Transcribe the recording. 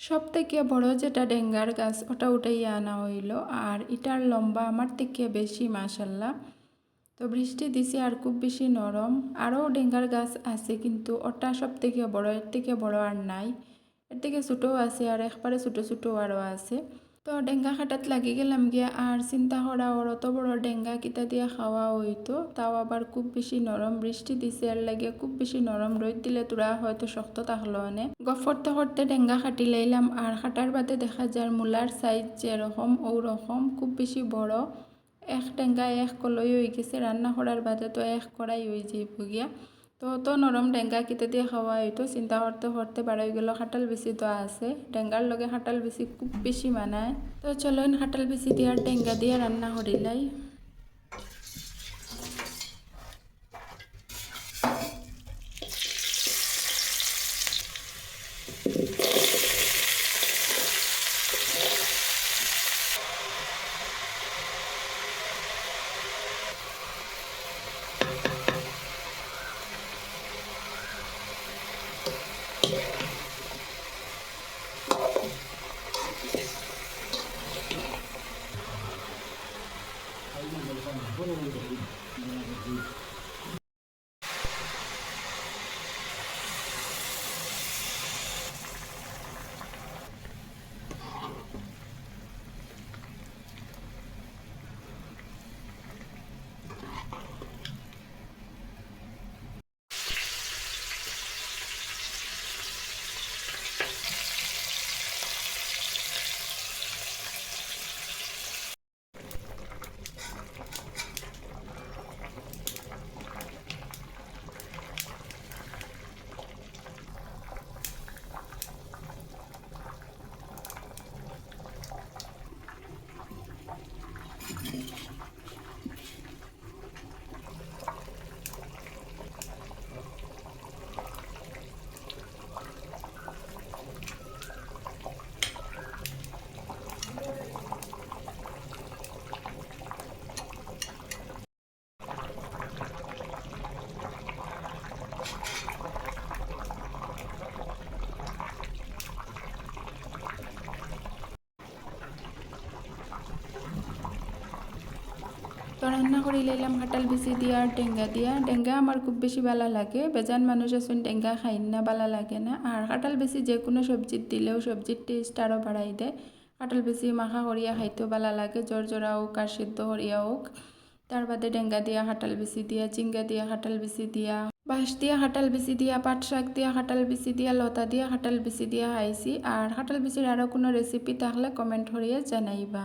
সব থেকে বড় যেটা ডেঙ্গার গাছ, ওটা উঠাইয়া আনা হইল। আর এটার লম্বা আমার থেকে বেশি মাসাল্লাহ তো বৃষ্টি দিছে আর খুব বেশি নরম। আরও ডেঙ্গার গাছ আছে, কিন্তু ওটা সব থেকে বড়, এর থেকে বড় আর নাই। এর থেকে ছোটো আছে আর একবারে ছোটো ছোটো আরও আছে। তো ডেঙ্গা খাটাত লাগি গেলাম গিয়া, আর চিন্তা করা ওর অত বড় ডেঙ্গা কিতা দিয়ে খাওয়া হইতো, তাও আবার খুব বেশি নরম বৃষ্টি দিছে আর লাগে খুব বেশি নরম রোদ দিলে তোরা হয়তো শক্ত থাকল অনে গফ করতে ডেঙ্গা খাটি লাইলাম, আর খাটার বাদে দেখা যায় মূলার সাইজ যেরকম রকম খুব বেশি বড়, এক টেঙ্গা এক কলই হয়ে গেছে রান্না করার বাদে তো এক করাই হয়ে যাইব গিয়া। তো তো নরম ডেঙ্গা কিতে দিয়ে খাওয়া হইতো চিন্তা করতে করতে বাড়াই গেল। খাটাল বেশি তো আছে। ডেঙ্গার লগে খাটাল বেশি খুব বেশি মানায়। তো চলো খাটাল বেশি দিয়ে আর ডেঙ্গা দিয়ে রান্না করিলাই ఐదు వందల రూపాయలు మూడు వందల రూపాయలు তো রান্না করে লাইলাম হাটাল বেশি দিয়া আর টেঙ্গা দিয়া। ডেঙ্গা আমার খুব বেশি ভালো লাগে। বেজান মানুষ আছেন টেঙ্গা খাই না ভালো লাগে না। আর কাঁঠাল বেশি যে কোনো সবজির দিলেও সবজির টেস্ট আরও বাড়াই দেয়। কাঁঠাল বেশি মাখা করিয়া খাইতেও ভালো লাগে জ্বর জরা হোক আর সিদ্ধ করিয়া হোক। তার বাদে ডেঙ্গা দিয়া হাটাল বেশি দিয়া চিঙ্গা দিয়া হাটাল বেশি দিয়া, বাঁশ দিয়া হাটাল বেশি দিয়া, পাট শাক দিয়া হাটাল বেশি দিয়া, লতা দিয়া হাটাল বেশি দিয়া খাইছি। আর হাটাল বেশির আরও কোনো রেসিপি থাকলে কমেন্ট করিয়া জানাইবা।